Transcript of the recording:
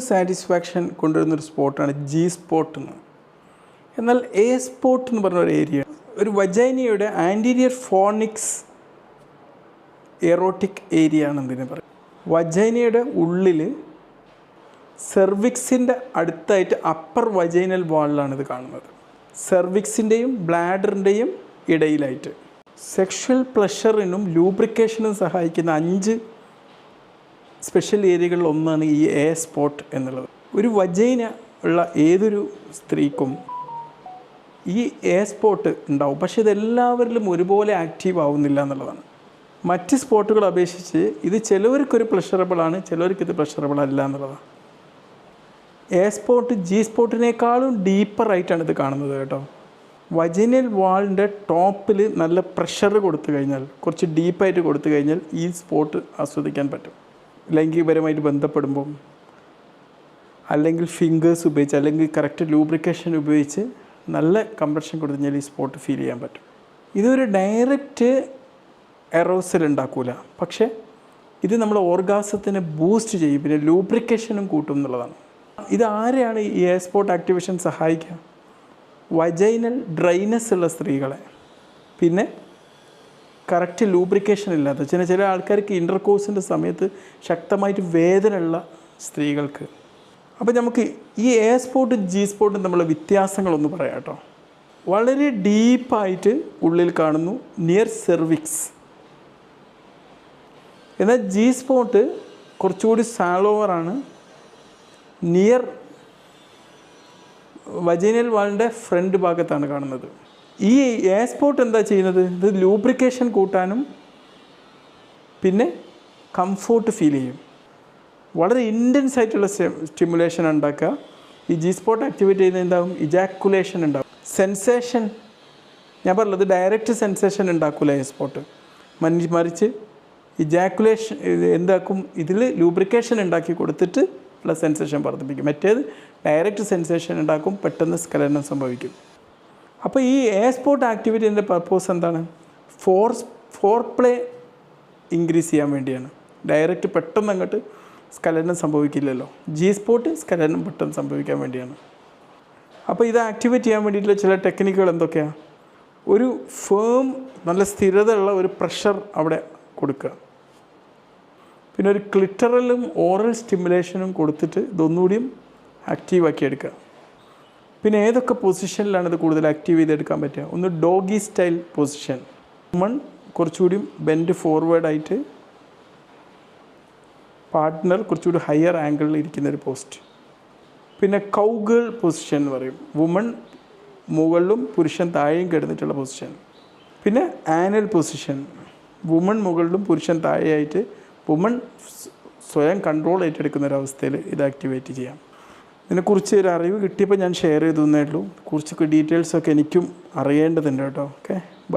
Satisfaction കൊണ്ടുവരുന്നൊരു സ്പോട്ടാണ് G spot എന്ന് എന്നാൽ എ സ്പോട്ട് എന്ന് പറഞ്ഞ ഒരു ഏരിയ ഒരു വജൈനിയുടെ ആന്റീരിയർ ഫോണിക്സ് എറോട്ടിക് ഏരിയ ആണ് ഇതിനെ പറയും വജൈനയുടെ ഉള്ളിൽ സെർവിക്സിന്റെ അടുത്തായിട്ട് അപ്പർ വജൈനൽ വാളിലാണ് ഇത് കാണുന്നത്. സെർവിക്സിന്റെയും ബ്ലാഡറിന്റെയും ഇടയിലായിട്ട്. സെക്ഷൽ പ്ലഷറിനും ലൂബ്രിക്കേഷനും സഹായിക്കുന്ന അഞ്ച് സ്പെഷ്യൽ ഏരിയകളിൽ ഒന്നാണ് ഈ എ സ്പോട്ട് എന്നുള്ളത്. ഒരു വജൈന ഉള്ള ഏതൊരു സ്ത്രീക്കും ഈ എ സ്പോട്ട് ഉണ്ടാവും. പക്ഷേ ഇതെല്ലാവരിലും ഒരുപോലെ ആക്റ്റീവ് ആവുന്നില്ല എന്നുള്ളതാണ്. മറ്റ് സ്പോട്ടുകൾ അപേക്ഷിച്ച് ഇത് ചിലവർക്കൊരു പ്ലഷറബിളാണ് ചിലവർക്ക് ഇത് പ്ലഷറബിൾ അല്ല എന്നുള്ളതാണ്. എ സ്പോട്ട് ജി സ്പോട്ടിനേക്കാളും ഡീപ്പറായിട്ടാണ് ഇത് കാണുന്നത് കേട്ടോ. വജിനൽ വാളിന്റെ ടോപ്പിൽ നല്ല പ്രഷർ കൊടുത്തു കഴിഞ്ഞാൽ കുറച്ച് ഡീപ്പായിട്ട് കൊടുത്തു കഴിഞ്ഞാൽ ഈ സ്പോട്ട് ആസ്വദിക്കാൻ പറ്റും. ലൈംഗികപരമായിട്ട് ബന്ധപ്പെടുമ്പം അല്ലെങ്കിൽ ഫിംഗേഴ്സ് ഉപയോഗിച്ച് അല്ലെങ്കിൽ കറക്റ്റ് ലൂബ്രിക്കേഷൻ ഉപയോഗിച്ച് നല്ല കംപ്രഷൻ കൊടുത്തു ഈ സ്പോട്ട് ഫീൽ ചെയ്യാൻ പറ്റും. ഇതൊരു ഡയറക്റ്റ് എറോസൽ ഉണ്ടാക്കൂല. പക്ഷേ ഇത് നമ്മൾ ഓർഗാസത്തിനെ ബൂസ്റ്റ് ചെയ്യും. പിന്നെ ലൂബ്രിക്കേഷനും കൂട്ടും എന്നുള്ളതാണ്. ഇത് ആരെയാണ് ഈ സ്പോട്ട് ആക്ടിവേഷൻ സഹായിക്കുക? വജൈനൽ ഡ്രൈനസ് ഉള്ള സ്ത്രീകളെ. പിന്നെ കറക്റ്റ് ലൂബ്രിക്കേഷൻ ഇല്ലാത്ത ചില ചില ആൾക്കാർക്ക് ഇന്റർകോഴ്സിന്റെ സമയത്ത് ശക്തമായിട്ട് വേദനയുള്ള സ്ത്രീകൾക്ക്. അപ്പോൾ നമുക്ക് ഈ എ സ്പോട്ടും ജി സ്പോട്ടും തമ്മിലുള്ള വ്യത്യാസങ്ങളൊന്ന് പറയാം കേട്ടോ. വളരെ ഡീപ്പായിട്ട് ഉള്ളിൽ കാണുന്നു നിയർ സെർവിക്സ് എന്നാൽ ജി സ്പോട്ട് കുറച്ചുകൂടി സാലോവറാണ് നിയർ വജീനൽ വാളിന്റെ ഫ്രണ്ട് ഭാഗത്താണ് കാണുന്നത്. ഈ എ സ്പോട്ട് എന്താ ചെയ്യുന്നത്? ഇത് ലൂബ്രിക്കേഷൻ കൂട്ടാനും പിന്നെ കംഫോർട്ട് ഫീൽ ചെയ്യും. വളരെ ഇന്റൻസ് ആയിട്ടുള്ള സ്റ്റിമുലേഷൻ ഉണ്ടാക്കുക. ഈ ജി സ്പോട്ട് ആക്ടിവേറ്റ് ചെയ്യുന്നത് എന്താകും ഇജാക്കുലേഷൻ ഉണ്ടാകും സെൻസേഷൻ ഞാൻ പറഞ്ഞത് ഡയറക്റ്റ് സെൻസേഷൻ ഉണ്ടാക്കില്ല എ സ്പോട്ട് മനി മറിച്ച് ഇജാക്കുലേഷൻ എന്താക്കും? ഇതിൽ ലൂബ്രിക്കേഷൻ ഉണ്ടാക്കി കൊടുത്തിട്ട് ഉള്ള സെൻസേഷൻ വർദ്ധിപ്പിക്കും. മറ്റേത് ഡയറക്റ്റ് സെൻസേഷൻ ഉണ്ടാക്കും. പെട്ടെന്ന് സ്കലനം സംഭവിക്കും. അപ്പോൾ ഈ എ സ്പോർട്ട് ആക്ടിവിറ്റീന്റെ പർപ്പസ് എന്താണ്? ഫോർ ഫോർ പ്ലേ ഇൻക്രീസ് ചെയ്യാൻ വേണ്ടിയാണ്. ഡയറക്റ്റ് പെട്ടെന്ന് അങ്ങോട്ട് സ്കലനം സംഭവിക്കില്ലല്ലോ. ജി സ്പോർട്ട് സ്കലനം പെട്ടെന്ന് സംഭവിക്കാൻ വേണ്ടിയാണ്. അപ്പോൾ ഇത് ആക്ടിവേറ്റ് ചെയ്യാൻ വേണ്ടിയിട്ടുള്ള ചില ടെക്നിക്കുകൾ എന്തൊക്കെയാണ് ഒരു ഫേം നല്ല സ്ഥിരതയുള്ള ഒരു പ്രഷർ അവിടെ കൊടുക്കുക. പിന്നെ ഒരു ക്ലിറ്ററലും ഓറൽ സ്റ്റിമുലേഷനും കൊടുത്തിട്ട് ഇതൊന്നുകൂടിയും ആക്റ്റീവാക്കി എടുക്കുക. പിന്നെ ഏതൊക്കെ പൊസിഷനിലാണ് ഇത് കൂടുതൽ ആക്റ്റീവ് ചെയ്തെടുക്കാൻ പറ്റുക? ഒന്ന് ഡോഗി സ്റ്റൈൽ പൊസിഷൻ നമ്മൾ കുറച്ചുകൂടി ബെൻഡ് ഫോർവേഡായിട്ട് പാർട്ട്ണർ കുറച്ചുകൂടി ഹയർ ആംഗിളിൽ ഇരിക്കുന്ന ഒരു പോസ്റ്റ് പിന്നെ കൗഗേൾ പൊസിഷൻ എന്ന് പറയും. വുമൺ മുകളിലും പുരുഷൻ താഴെയും കിടന്നിട്ടുള്ള പൊസിഷൻ പിന്നെ ആനൽ പൊസിഷൻ വുമൺ മുകളിലും പുരുഷൻ താഴെയായിട്ട് വുമൺ സ്വയം കൺട്രോൾ ഏറ്റെടുക്കുന്ന ഒരു അവസ്ഥയിൽ ഇത് ആക്ടിവേറ്റ് ചെയ്യാം. ഇതിനെക്കുറിച്ച് ഒരു അറിവ് കിട്ടിയപ്പോൾ ഞാൻ ഷെയർ ചെയ്തു എന്നേ ഉള്ളൂ. കുറച്ചൊക്കെ ഡീറ്റെയിൽസൊക്കെ എനിക്കും അറിയേണ്ടതുണ്ട് കേട്ടോ. Okay bye